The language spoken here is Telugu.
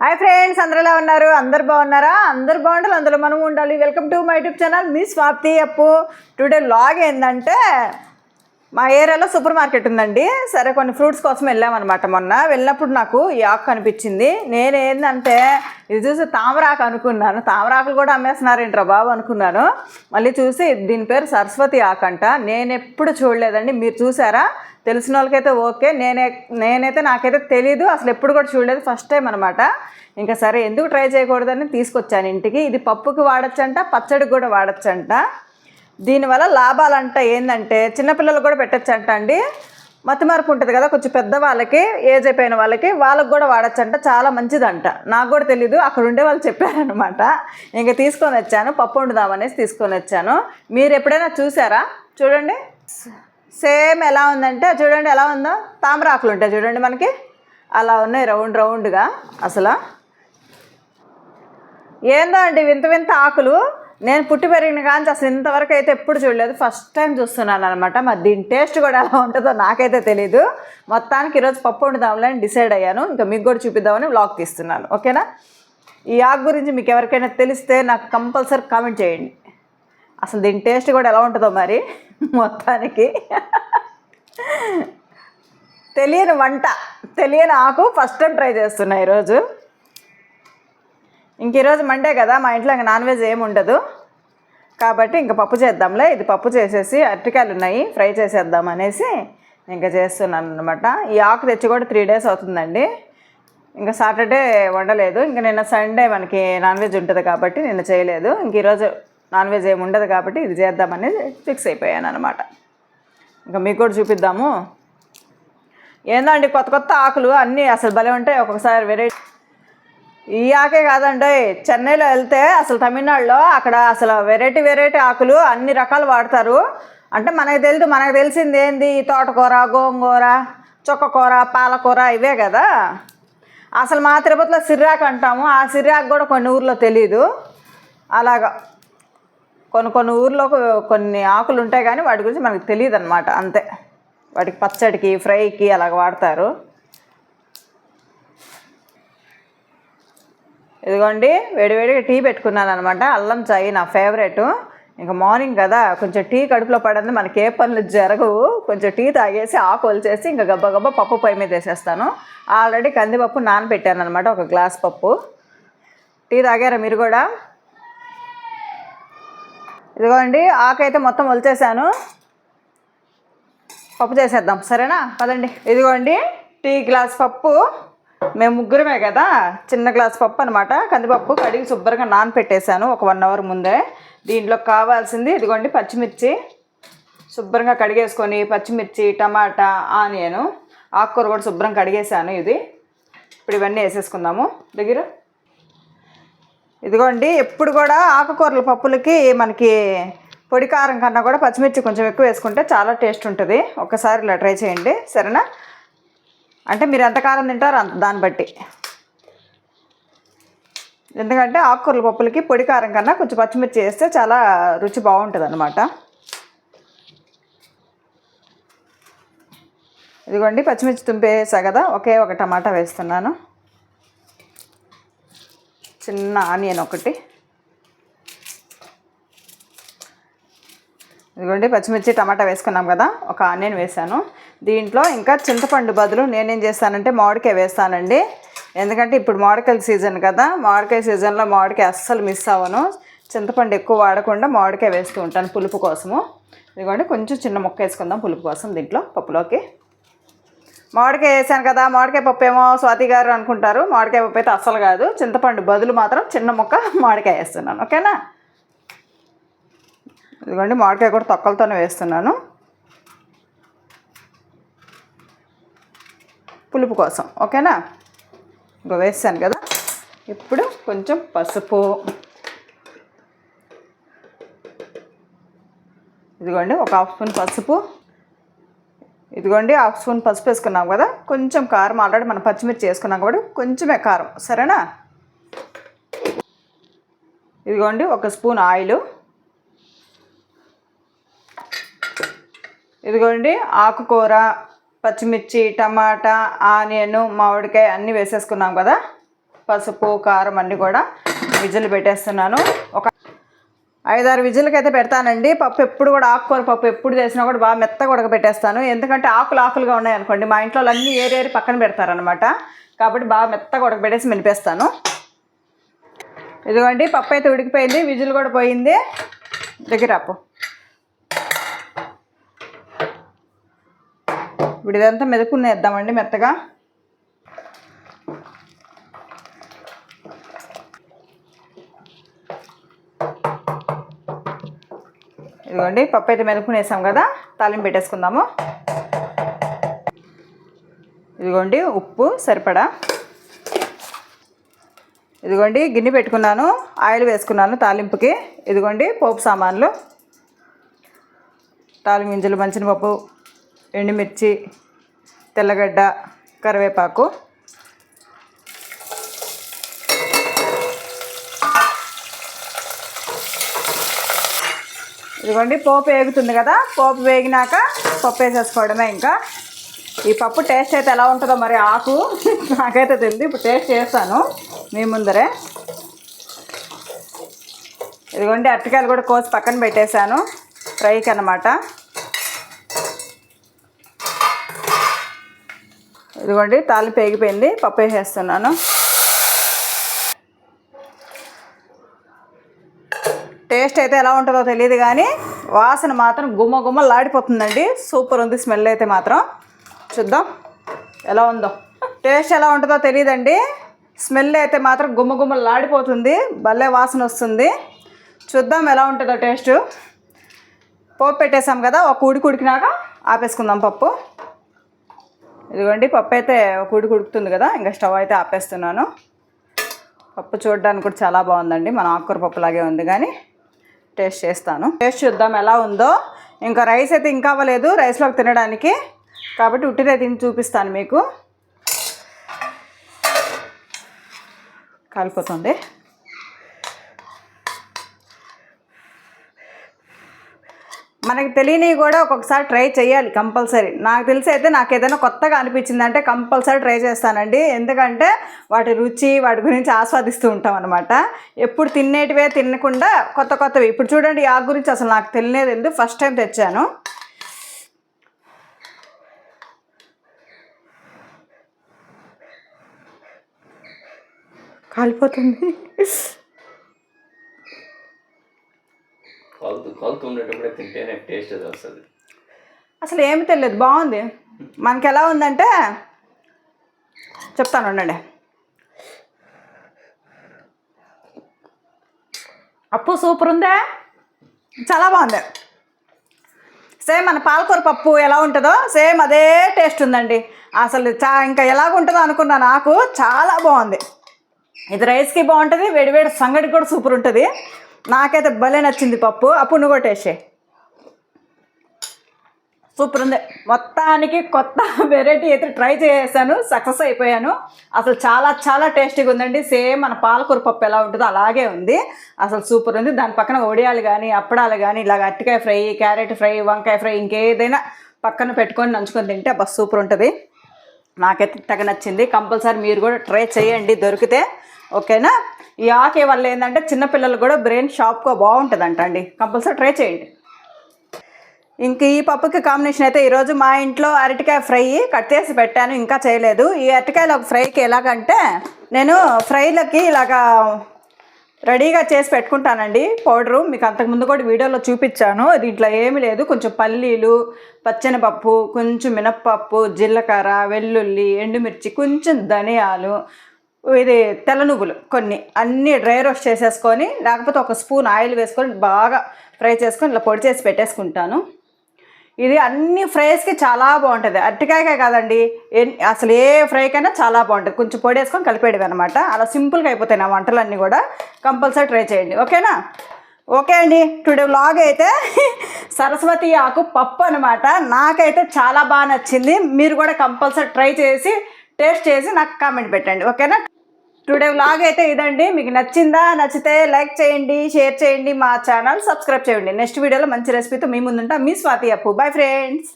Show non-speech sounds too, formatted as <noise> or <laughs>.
హాయ్ ఫ్రెండ్స్ అందరు ఎలా ఉన్నారు? అందరు బాగున్నారా? అందరు బాగుండాలి అందులో మనం ఉండాలి. Welcome to my YouTube channel మీ స్వాప్తి అప్పు. టుడే లాగ్ ఏంటంటే మా ఏరియాలో సూపర్ మార్కెట్ ఉందండి. సరే కొన్ని ఫ్రూట్స్ కోసం వెళ్ళామన్నమాట మొన్న. వెళ్ళినప్పుడు నాకు ఈ ఆకు కనిపించింది. నేనేందంటే ఇది చూసి తామరాకు అనుకున్నాను. తామరాకులు కూడా అమ్మేస్తున్నారేంట్రా బాబు అనుకున్నాను. మళ్ళీ చూసి దీని పేరు సరస్వతి ఆకు అంట నేను ఎప్పుడు చూడలేదండి. మీరు చూసారా? తెలిసిన వాళ్ళకైతే ఓకే. నేనే నేనైతే నాకైతే తెలీదు. అసలు ఎప్పుడు కూడా చూడలేదు. ఫస్ట్ టైం అనమాట ఇంకా సరే ఎందుకు ట్రై చేయకూడదని తీసుకొచ్చాను ఇంటికి. ఇది పప్పుకి వాడచ్చంట పచ్చడికి కూడా వాడచ్చంట. దీనివల్ల లాభాలంట ఏంటంటే చిన్నపిల్లలు కూడా పెట్టచ్చంట అండి. మతిమార్పు ఉంటుంది కదా కొంచెం పెద్ద వాళ్ళకి ఏజ్ అయిపోయిన వాళ్ళకి వాళ్ళకి కూడా వాడచ్చంట చాలా మంచిదంట. నాకు కూడా తెలీదు అక్కడ ఉండే వాళ్ళు చెప్పారనమాట ఇంకా తీసుకొని వచ్చాను పప్పు వండుదామనేసి తీసుకొని వచ్చాను. మీరు ఎప్పుడైనా చూసారా? చూడండి. సేమ్ ఎలా ఉందంటే చూడండి ఎలా ఉందో తామరాకులు ఉంటాయి చూడండి మనకి. అలా ఉన్నాయి రౌండ్ రౌండ్గా అసలు. ఏందో అండి వింత వింత ఆకులు. నేను పుట్టి పెరిగిన కానీ అసలు ఇంతవరకు అయితే ఎప్పుడు చూడలేదు. ఫస్ట్ టైం చూస్తున్నాను అనమాట మరి దీని టేస్ట్ కూడా ఎలా ఉంటుందో నాకైతే తెలీదు. మొత్తానికి ఈరోజు పప్పు వండుదాంలే అని డిసైడ్ అయ్యాను. ఇంకా మీకు కూడా చూపిద్దామని వ్లాగ్ తీస్తున్నాను. ఓకేనా ఈ ఆకు గురించి మీకు ఎవరికైనా తెలిస్తే నాకు కంపల్సరీ కామెంట్ చేయండి. అసలు దీని టేస్ట్ కూడా ఎలా ఉంటుందో మరి <laughs> మొత్తానికి. తెలియని వంట తెలియని ఆకు ఫస్ట్ టైం ట్రై చేస్తున్నా ఈరోజు. ఇంక ఈరోజు మండే కదా మా ఇంట్లో ఇంకా నాన్ వెజ్ ఏమి ఉండదు. కాబట్టి ఇంకా పప్పు చేద్దాంలే. ఇది పప్పు చేసేసి అరటికాయలు ఉన్నాయి ఫ్రై చేసేద్దాం అనేసి ఇంకా చేస్తున్నాను అనమాట ఈ ఆకు తెచ్చి కూడా త్రీ డేస్ అవుతుందండి. ఇంకా సాటర్డే వండలేదు. ఇంకా నిన్న సండే మనకి నాన్ వెజ్ ఉంటుంది కాబట్టి నిన్న చేయలేదు. ఇంక ఈరోజు నాన్ వెజ్ ఏమి ఉండదు కాబట్టి ఇది చేద్దామని ఫిక్స్ అయిపోయాను అనమాట ఇంకా మీకు కూడా చూపిద్దాము. ఏందండి అండి కొత్త కొత్త ఆకులు అన్నీ అసలు భలే ఉంటాయి. ఒక్కొక్కసారి వెరైటీ ఈ ఆకే కాదండి చెన్నైలో వెళ్తే అసలు తమిళనాడులో అక్కడ అసలు వెరైటీ వెరైటీ ఆకులు అన్ని రకాలు వాడతారు. అంటే మనకు తెలియదు మనకు తెలిసింది ఏంది? తోటకూర గోంగూర చుక్కకూర పాలకూర ఇవే కదా. అసలు మా తిరుపతిలో సిర్రాకు అంటాము. ఆ సిర్రాకు కూడా కొన్ని ఊర్లో తెలియదు అలాగా కొన్ని కొన్ని ఊర్లో కొన్ని ఆకులు ఉంటాయి కానీ వాటి గురించి మనకు తెలియదు అనమాట అంతే. వాటికి పచ్చడికి ఫ్రైకి అలాగ వాడతారు. ఇదిగోండి వేడివేడిగా టీ పెట్టుకున్నాను అనమాట అల్లం చాయ్ నా ఫేవరెట్. ఇంకా మార్నింగ్ కదా కొంచెం టీ కడుపులో పడింది మనకి ఏ పనులు జరగవు. కొంచెం టీ తాగేసి ఆకు వలిచేసి ఇంకా గబ్బ గబ్బ పప్పు పొయ్యి మీద వేసేస్తాను. ఆల్రెడీ కందిపప్పు నానబెట్టాను అనమాట ఒక గ్లాస్ పప్పు. టీ తాగారా మీరు కూడా? ఇదిగోండి ఆకు అయితే మొత్తం వలిచేసాను పప్పు చేసేద్దాం సరేనా? పదండి. ఇదిగోండి టీ గ్లాస్ పప్పు. మేము ముగ్గురమే కదా? చిన్న గ్లాస్ పప్పు అనమాట కందిపప్పు కడిగి శుభ్రంగా నానపెట్టేశాను ఒక వన్ అవర్ ముందే. దీంట్లో కావాల్సింది ఇదిగోండి పచ్చిమిర్చి. శుభ్రంగా కడిగేసుకొని పచ్చిమిర్చి టమాటా ఆనియను ఆకుకూర కూడా శుభ్రం కడిగేసాను ఇది. ఇప్పుడు ఇవన్నీ వేసేసుకుందాము. దగ్గర. ఇదిగోండి ఎప్పుడు కూడా ఆకుకూరల పప్పులకి మనకి పొడి కారం కన్నా కూడా పచ్చిమిర్చి కొంచెం ఎక్కువ వేసుకుంటే చాలా టేస్ట్ ఉంటుంది. ఒకసారి ఇలా ట్రై చేయండి. సరేనా? అంటే మీరు ఎంత కారం తింటారో అంత దాన్ని బట్టి. ఎందుకంటే ఆకుకూరల పప్పులకి పొడి కారం కన్నా కొంచెం పచ్చిమిర్చి వేస్తే చాలా రుచి బాగుంటుంది అనమాట ఇదిగోండి పచ్చిమిర్చి తుంపేసా కదా ఒకే ఒక టమాటా వేస్తున్నాను. చిన్న ఆనియన్ ఒకటి. ఇదిగోండి పచ్చిమిర్చి టమాటా వేసుకున్నాం కదా ఒక ఆనియన్ వేసాను. దీంట్లో ఇంకా చింతపండు బదులు నేనేం చేస్తానంటే మామిడికాయ వేస్తానండి. ఎందుకంటే ఇప్పుడు మామిడికాయల సీజన్ కదా మామిడికాయ సీజన్లో మామిడికాయ అస్సలు మిస్ అవ్వను. చింతపండు ఎక్కువ వాడకుండా మామిడికాయ వేస్తూ ఉంటాను పులుపు కోసము. ఇదిగోండి కొంచెం చిన్న ముక్క వేసుకుందాం పులుపు కోసం దీంట్లో పప్పులోకి. మామిడికాయ వేసాను కదా మామిడికాయ పప్పు ఏమో స్వాతి గారు అనుకుంటారు. మామిడికాయ పప్పు అయితే అస్సలు కాదు. చింతపండు బదులు మాత్రం చిన్న ముక్క మామిడికాయ వేస్తున్నాను. ఓకేనా? ఇదిగోండి మామిడికాయ కూడా తొక్కలతోనే వేస్తున్నాను. పులుపు కోసం ఓకేనా? ఇంకా వేసాను కదా. ఇప్పుడు కొంచెం పసుపు. ఇదిగోండి ఒక హాఫ్ స్పూన్ పసుపు. ఇదిగోండి హాఫ్ స్పూన్ పసుపు వేసుకున్నాం కదా. కొంచెం కారం ఆల్రెడీ మనం పచ్చిమిర్చి వేసుకున్నాం కాబట్టి కొంచెమే కారం సరేనా? ఇదిగోండి ఒక స్పూన్ ఆయిల్. ఇదిగోండి ఆకుకూర. పచ్చిమిర్చి టమాటా ఆనియన్ మామిడికాయ అన్నీ వేసేసుకున్నాం కదా. పసుపు కారం అన్నీ కూడా విజిల్ పెట్టేస్తున్నాను. ఒక ఐదారు విజిల్కి అయితే పెడతానండి. పప్పు ఎప్పుడు కూడా ఆకుకూర పప్పు ఎప్పుడు చేసినా కూడా బాగా మెత్తగా ఉడకబెట్టేస్తాను. ఎందుకంటే ఆకులు ఆకులుగా ఉన్నాయి అనుకోండి మా ఇంట్లో అన్నీ ఏరేరి పక్కన పెడతారనమాట కాబట్టి బాగా మెత్తగా ఉడకబెట్టేసి మినిపేస్తాను. ఇదిగోండి పప్పు అయితే ఉడికిపోయింది విజిల్ కూడా పోయింది. దగ్గర అప్పు ఇప్పుడు ఇదంతా మెదుకునేద్దామండి మెత్తగా. ఇదిగోండి పప్పు అయితే మెదుకునేసాం కదా తాలింపు పెట్టేసుకుందాము. ఇదిగోండి ఉప్పు సరిపడా. ఇదిగోండి గిన్నె పెట్టుకున్నాను ఆయిల్ వేసుకున్నాను తాలింపుకి. ఇదిగోండి పోపు సామాన్లు. తాలింపు గింజలు మంచినపప్పు ఎండుమిర్చి తెల్లగడ్డ కరివేపాకు. ఇదిగోండి పోపు వేగుతుంది కదా పోపు వేగినాక పప్పు వేసేసుకోవడమే ఇంకా. ఈ పప్పు టేస్ట్ అయితే ఎలా ఉంటుందో మరి ఆకు నాకైతే తెలియదు ఇప్పుడు టేస్ట్ చేస్తాను మీ ముందరే. ఇదిగోండి అరటికాయలు కూడా కోసి పక్కన పెట్టేశాను ఫ్రైకి అన్నమాట. ఇదిగోండి తాలి పేగిపోయింది పప్పు వేసేస్తున్నాను. టేస్ట్ అయితే ఎలా ఉంటుందో తెలియదు కానీ వాసన మాత్రం గుమ్మ లాడిపోతుందండి. సూపర్ ఉంది స్మెల్ అయితే మాత్రం. చూద్దాం ఎలా ఉందో. టేస్ట్ ఎలా ఉంటుందో తెలియదండి స్మెల్ అయితే మాత్రం గుమ్మ లాడిపోతుంది భలే వాసన వస్తుంది. చూద్దాం ఎలా ఉంటుందో టేస్ట్. పోపు పెట్టేసాం కదా ఒక ఉడికి ఉడికినాక ఆపేసుకుందాం పప్పు. ఇదిగోండి పప్పు అయితే కూడి కుడుకుతుంది కదా ఇంకా స్టవ్ అయితే ఆపేస్తున్నాను. పప్పు చూడడానికి కూడా చాలా బాగుందండి మన ఆకుకూర పప్పు లాగే ఉంది కానీ టేస్ట్ చేస్తాను. టేస్ట్ చూద్దాం ఎలా ఉందో. ఇంకా రైస్ అయితే ఇంకా అవ్వలేదు రైస్లోకి తినడానికి. కాబట్టి ఉట్టిదే తిని చూపిస్తాను మీకు. కాలిపోతుంది. మనకి తెలియనివి కూడా ఒక్కొక్కసారి ట్రై చేయాలి కంపల్సరీ. నాకు తెలిసి అయితే నాకు ఏదైనా కొత్తగా అనిపించింది అంటే కంపల్సరీ ట్రై చేస్తానండి. ఎందుకంటే వాటి రుచి వాటి గురించి ఆస్వాదిస్తూ ఉంటాం అనమాట ఎప్పుడు తినేటివే తినకుండా కొత్త కొత్తవి. ఇప్పుడు చూడండి ఆ గురించి అసలు నాకు తెలియలేదు. ఎందుకు? ఫస్ట్ టైం తెచ్చాను. కాలిపోతుంది. తింటేనే టేస్ట్ అది వస్తుంది. అసలు ఏమి తెలియదు బాగుంది. మనకి ఎలా ఉందంటే చెప్తాను ఉండండి. అప్పు సూపర్ ఉందే? చాలా బాగుంది. సేమ్ మన పాలకూర పప్పు ఎలా ఉంటుందో సేమ్ అదే టేస్ట్ ఉందండి. అసలు చా ఇంకా ఎలాగుంటుందో అనుకున్నా నాకు చాలా బాగుంది. ఇది రైస్కి బాగుంటుంది వేడివేడి సంగడికి కూడా సూపర్ ఉంటుంది. నాకైతే భలే నచ్చింది పప్పు. అప్పుడు నువ్వు కూడా టేస్ట్ చేయి. సూపర్ ఉంది. మొత్తానికి కొత్త <laughs> వెరైటీ అయితే ట్రై చేశాను. సక్సెస్ అయిపోయాను. అసలు చాలా చాలా టేస్టీగా ఉందండి. సేమ్ మన పాలకూర పప్పు ఎలా ఉంటుందో అలాగే ఉంది. అసలు సూపర్ ఉంది. దాని పక్కన వడియాలు కానీ అప్పడాలు కానీ ఇలాగ అరటికాయ ఫ్రై క్యారెట్ ఫ్రై వంకాయ ఫ్రై ఇంకేదైనా పక్కన పెట్టుకొని నంచుకొని తింటే బస్ సూపర్ ఉంటుంది. నాకైతే తెగ నచ్చింది. కంపల్సరీ మీరు కూడా ట్రై చేయండి. దొరికితే ఓకేనా? ఈ ఆకే వల్ల ఏంటంటే చిన్నపిల్లలు కూడా బ్రెయిన్ షార్ప్గా బాగుంటుందంట అండి కంపల్సరీ ట్రై చేయండి. ఇంక ఈ పప్పుకి కాంబినేషన్ అయితే ఈరోజు మా ఇంట్లో అరటికాయ ఫ్రై కట్ చేసి పెట్టాను ఇంకా చేయలేదు. ఈ అరటికాయల ఫ్రైకి ఎలాగంటే నేను ఫ్రైలకి ఇలాగా రెడీగా చేసి పెట్టుకుంటానండి. పౌడరు మీకు అంతకుముందు కూడా వీడియోలో చూపించాను. దీంట్లో ఏమీ లేదు. కొంచెం పల్లీలు పచ్చనిపప్పు కొంచెం మినప్పప్పు జీలకర్ర వెల్లుల్లి ఎండుమిర్చి కొంచెం ధనియాలు ఇది తెల్ల నువ్వులు కొన్ని అన్నీ డ్రై రోస్ట్ చేసేసుకొని లేకపోతే ఒక స్పూన్ ఆయిల్ వేసుకొని బాగా ఫ్రై చేసుకొని ఇలా పొడి చేసి పెట్టేసుకుంటాను. ఇది అన్ని ఫ్రైస్కి చాలా బాగుంటుంది. అరటికాయకే కాదండి అసలు ఏ ఫ్రైకైనా చాలా బాగుంటుంది. కొంచెం పొడి వేసుకొని కలిపేయడం అనమాట అలా సింపుల్గా అయిపోతాయి నా వంటలన్నీ కూడా. కంపల్సరీ ట్రై చేయండి. ఓకేనా? ఓకే అండి. టుడే వ్లాగ్ అయితే <laughs> సరస్వతి ఆకు పప్పు అనమాట నాకైతే చాలా బాగా నచ్చింది. మీరు కూడా కంపల్సరీ ట్రై చేసి టేస్ట్ చేసి నాకు కామెంట్ పెట్టండి. ఓకేనా? టుడే వ్లాగ్ అయితే ఇదండి. మీకు నచ్చిందా నచ్చితే లైక్ చేయండి షేర్ చేయండి మా ఛానల్ సబ్స్క్రైబ్ చేయండి. నెక్స్ట్ వీడియోలో మంచి రెసిపీతో మీ ముందుంటా. మీ స్వాతి అప్పు. Bye friends.